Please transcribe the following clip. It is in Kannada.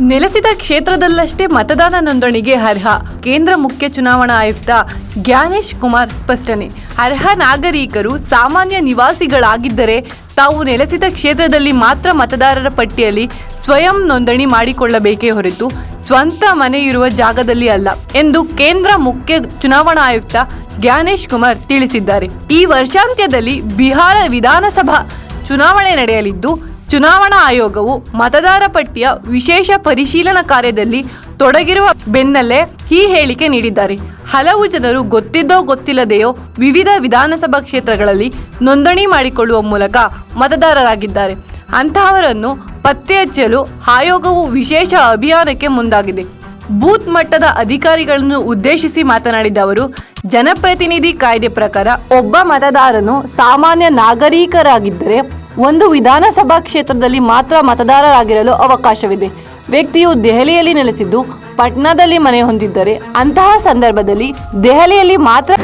ನೆಲೆಸಿದ ಕ್ಷೇತ್ರದಲ್ಲಷ್ಟೇ ಮತದಾನ ನೋಂದಣಿಗೆ ಅರ್ಹ. ಕೇಂದ್ರ ಮುಖ್ಯ ಚುನಾವಣಾ ಆಯುಕ್ತ ಜ್ಞಾನೇಶ್ ಕುಮಾರ್ ಸ್ಪಷ್ಟನೆ. ಅರ್ಹ ನಾಗರಿಕರು ಸಾಮಾನ್ಯ ನಿವಾಸಿಗಳಾಗಿದ್ದರೆ ತಾವು ನೆಲೆಸಿದ ಕ್ಷೇತ್ರದಲ್ಲಿ ಮಾತ್ರ ಮತದಾರರ ಪಟ್ಟಿಯಲ್ಲಿ ಸ್ವಯಂ ನೋಂದಣಿ ಮಾಡಿಕೊಳ್ಳಬೇಕೇ ಹೊರತು ಸ್ವಂತ ಮನೆ ಇರುವ ಜಾಗದಲ್ಲಿ ಅಲ್ಲ ಎಂದು ಕೇಂದ್ರ ಮುಖ್ಯ ಚುನಾವಣಾ ಆಯುಕ್ತ ಜ್ಞಾನೇಶ್ ಕುಮಾರ್ ತಿಳಿಸಿದ್ದಾರೆ. ಈ ವರ್ಷಾಂತ್ಯದಲ್ಲಿ ಬಿಹಾರ ವಿಧಾನಸಭಾ ಚುನಾವಣೆ ನಡೆಯಲಿದ್ದು ಚುನಾವಣಾ ಆಯೋಗವು ಮತದಾರ ಪಟ್ಟಿಯ ವಿಶೇಷ ಪರಿಶೀಲನಾ ಕಾರ್ಯದಲ್ಲಿ ತೊಡಗಿರುವ ಬೆನ್ನಲ್ಲೇ ಈ ಹೇಳಿಕೆ ನೀಡಿದ್ದಾರೆ. ಹಲವು ಜನರು ಗೊತ್ತಿದ್ದೋ ಗೊತ್ತಿಲ್ಲದೆಯೋ ವಿವಿಧ ವಿಧಾನಸಭಾ ಕ್ಷೇತ್ರಗಳಲ್ಲಿ ನೋಂದಣಿ ಮಾಡಿಕೊಳ್ಳುವ ಮೂಲಕ ಮತದಾರರಾಗಿದ್ದಾರೆ. ಅಂತಹವರನ್ನು ಪತ್ತೆ ಹಚ್ಚಲು ಆಯೋಗವು ವಿಶೇಷ ಅಭಿಯಾನಕ್ಕೆ ಮುಂದಾಗಿದೆ. ಬೂತ್ ಮಟ್ಟದ ಅಧಿಕಾರಿಗಳನ್ನು ಉದ್ದೇಶಿಸಿ ಮಾತನಾಡಿದ ಅವರು, ಜನಪ್ರತಿನಿಧಿ ಕಾಯ್ದೆ ಪ್ರಕಾರ ಒಬ್ಬ ಮತದಾರನು ಸಾಮಾನ್ಯ ನಾಗರಿಕರಾಗಿದ್ದರೆ ಒಂದು ವಿಧಾನಸಭಾ ಕ್ಷೇತ್ರದಲ್ಲಿ ಮಾತ್ರ ಮತದಾರರಾಗಿರಲು ಅವಕಾಶವಿದೆ. ವ್ಯಕ್ತಿಯು ದೆಹಲಿಯಲ್ಲಿ ನೆಲೆಸಿದ್ದು, ಪಟ್ನಾದಲ್ಲಿ ಮನೆ ಹೊಂದಿದ್ದರೆ ಅಂತಹ ಸಂದರ್ಭದಲ್ಲಿ ದೆಹಲಿಯಲ್ಲಿ ಮಾತ್ರ